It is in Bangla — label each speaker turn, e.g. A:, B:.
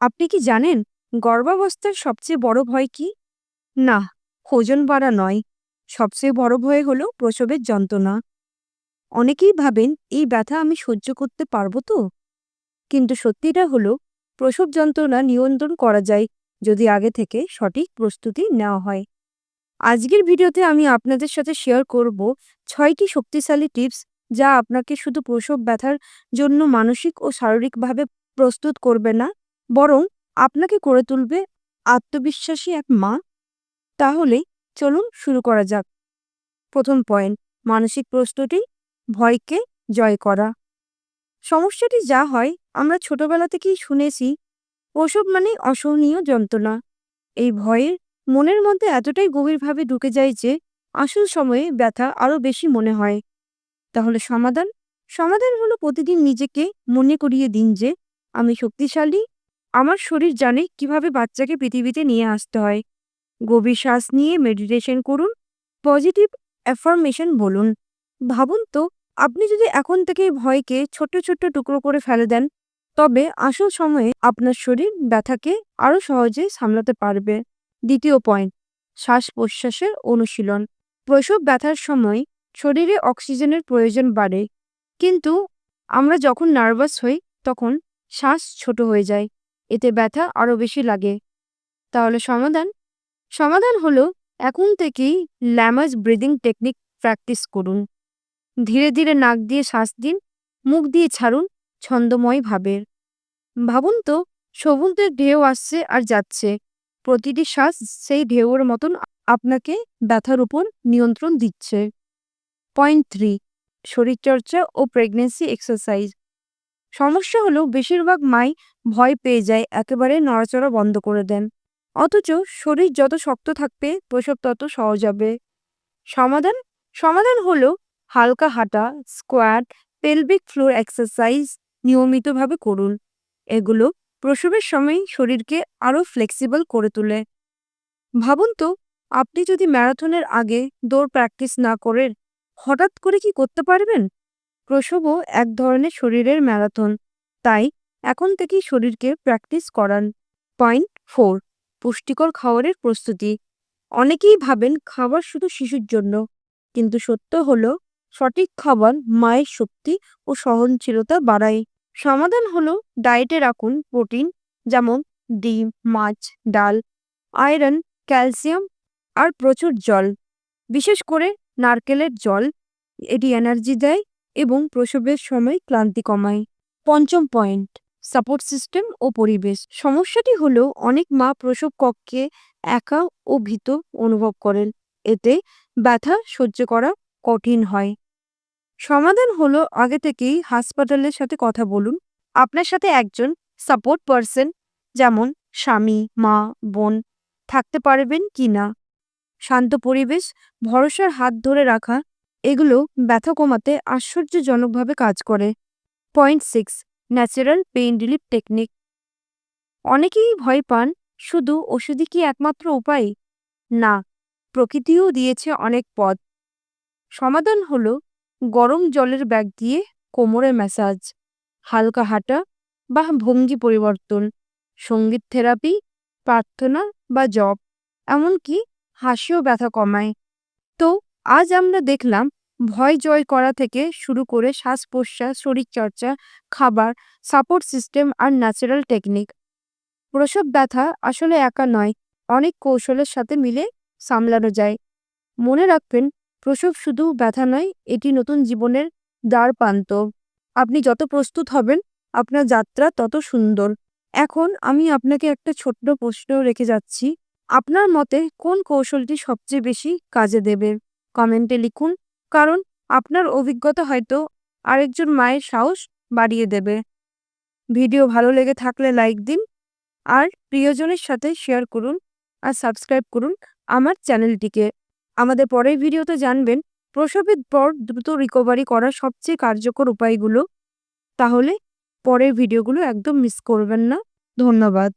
A: আপনি কি জানেন গর্ভাবস্থার সবচেয়ে বড় ভয় কি? না, ওজন বাড়া নয়। সবচেয়ে বড় ভয় হলো প্রসবের যন্ত্রণা। অনেকেই ভাবেন এই ব্যথা আমি সহ্য করতে পারব তো? কিন্তু সত্যিটা হলো প্রসব যন্ত্রণা নিয়ন্ত্রণ করা যায় যদি আগে থেকে সঠিক প্রস্তুতি নেওয়া হয়। আজকের ভিডিওতে আমি আপনাদের সাথে শেয়ার করব ছয়টি শক্তিশালী টিপস যা আপনাকে শুধু প্রসব ব্যথার জন্য মানসিক ও শারীরিকভাবে প্রস্তুত করবে না বরং আপনাকে করে তুলবে আত্মবিশ্বাসী এক মা। তাহলে চলুন শুরু করা যাক। প্রথম পয়েন্ট, মানসিক প্রস্তুতি, ভয়কে জয় করা। সমস্যাটি যা হয়, আমরা ছোটবেলা থেকেই শুনেছি, ওসব মানে অসহনীয় যন্ত্রণা। এই ভয়ের মনের মধ্যে এতটাই গভীরভাবে ঢুকে যায় যে আসল সময়ে ব্যথা আরও বেশি মনে হয়। তাহলে সমাধান? সমাধান হলো প্রতিদিন নিজেকে মনে করিয়ে দিন যে, আমি শক্তিশালী আমার শরীর জানে কীভাবে বাচ্চাকে পৃথিবীতে নিয়ে আসতে হয়। গভীর শ্বাস নিয়ে মেডিটেশন করুন পজিটিভ অ্যাফার্মেশন বলুন। ভাবুন তো, আপনি যদি এখন থেকে ভয়কে ছোট ছোট টুকরো করে ফেলে দেন, তবে আসল সময়ে আপনার শরীর ব্যথাকে আরও সহজে সামলাতে পারবে। দ্বিতীয় পয়েন্ট শ্বাস প্রশ্বাসের অনুশীলন। প্রসব ব্যথার সময় শরীরে অক্সিজেনের প্রয়োজন বাড়ে। কিন্তু আমরা যখন নার্ভাস হই, তখন শ্বাস ছোট হয়ে যায়। এতে ব্যথা আরও বেশি লাগে। তাহলে সমাধান? সমাধান হলো এখন থেকেই ল্যামাজ ব্রিদিং টেকনিক প্র্যাকটিস করুন। ধীরে ধীরে নাক দিয়ে শ্বাস দিন, মুখ দিয়ে ছাড়ুন ছন্দময় ভাবের। ভাবুন তো সমুদ্রের ঢেউ আসছে আর যাচ্ছে। প্রতিটি শ্বাস সেই ঢেউয়ের মতন আপনাকে ব্যথার উপর নিয়ন্ত্রণ দিচ্ছে। পয়েন্ট থ্রি, শরীরচর্চা ও প্রেগনেন্সি এক্সারসাইজ। সমস্যা হলো বেশিরভাগ মাই ভয় পেয়ে যায়, একেবারে নড়াচড়া বন্ধ করে দেন। অথচ শরীর যত শক্ত থাকবে, প্রসব তত সহজ হবে। সমাধান? সমাধান হলো হালকা হাঁটা স্কোয়াট পেলভিক ফ্লোর এক্সারসাইজ নিয়মিতভাবে করুন। এগুলো প্রসবের সময় শরীরকে আরও ফ্লেক্সিবল করে তোলে। ভাবুন তো, আপনি যদি ম্যারাথনের আগে দৌড় প্র্যাকটিস না করেন, হঠাৎ করে কি করতে পারবেন? প্রসবও এক ধরনের শরীরের ম্যারাথন। তাই এখন থেকেই শরীরকে প্র্যাকটিস করান। পয়েন্ট ফোর, পুষ্টিকর খাবারের প্রস্তুতি। অনেকেই ভাবেন খাবার শুধু শিশুর জন্য, কিন্তু সত্য হলো সঠিক খাবার মায়ের শক্তি ও সহনশীলতা বাড়ায়। সমাধান হলো ডায়েটে রাখুন প্রোটিন, যেমন ডিম, মাছ, ডাল, আয়রন, ক্যালসিয়াম আর প্রচুর জল। বিশেষ করে নারকেলের জল। এটি এনার্জি দেয় এবং প্রসবের সময় ক্লান্তি কমায়। পঞ্চম পয়েন্ট, সাপোর্ট সিস্টেম ও পরিবেশ। সমস্যাটি হলো অনেক মা প্রসব কক্ষে একা ও ভীত অনুভব করেন। এতে ব্যথা সহ্য করা কঠিন হয়। সমাধান হলো আগে থেকেই হাসপাতালের সাথে কথা বলুন। আপনার সাথে একজন সাপোর্ট পারসন, যেমন স্বামী, মা, বোন, থাকতে পারবেন কি না শান্ত পরিবেশ, ভরসার হাত ধরে রাখা এগুলো ব্যথা কমাতে আশ্চর্যজনকভাবে কাজ করে। Point six, natural pain relief technique. অনেকেই ভয় পান, শুধু ওষুধই কি একমাত্র উপায়? না, প্রকৃতিও দিয়েছে অনেক পথ। সমাধান হল, গরম জলের ব্যাগ দিয়ে কোমরে ম্যাসাজ, হালকা হাঁটা বা ভঙ্গি পরিবর্তন, সংগীত থেরাপি, প্রার্থনা বা জব এমনকি হাসিও ব্যথা কমায়। তো আজ আমরা দেখলাম ভয় জয় করা থেকে শুরু করে শ্বাস প্রশ্বাস শরীরচর্চা, খাবার, সাপোর্ট সিস্টেম আর ন্যাচারাল টেকনিক। প্রসব ব্যথা আসলে একা নয়, অনেক কৌশলের সাথে মিলে সামলানো যায়। মনে রাখবেন, প্রসব শুধু ব্যথা নয়, এটি নতুন জীবনের দ্বার প্রান্ত আপনি যত প্রস্তুত হবেন, আপনার যাত্রা তত সুন্দর। এখন আমি আপনাকে একটা ছোট্ট প্রশ্ন রেখে যাচ্ছি। আপনার মতে কোন কৌশলটি সবচেয়ে বেশি কাজে দেবে? কমেন্টে লিখুন, কারণ আপনার অভিজ্ঞতা হয়তো আরেকজন মায়ের সাহস বাড়িয়ে দেবে। ভিডিও ভালো লেগে থাকলে লাইক দিন, আর প্রিয়জনের সাথে শেয়ার করুন আর সাবস্ক্রাইব করুন আমার চ্যানেলটিকে। আমাদের পরের ভিডিওতে জানবেন প্রসবের পর দ্রুত রিকভারি করার সবচেয়ে কার্যকর উপায়গুলো। তাহলে পরের ভিডিওগুলো একদম মিস করবেন না। ধন্যবাদ।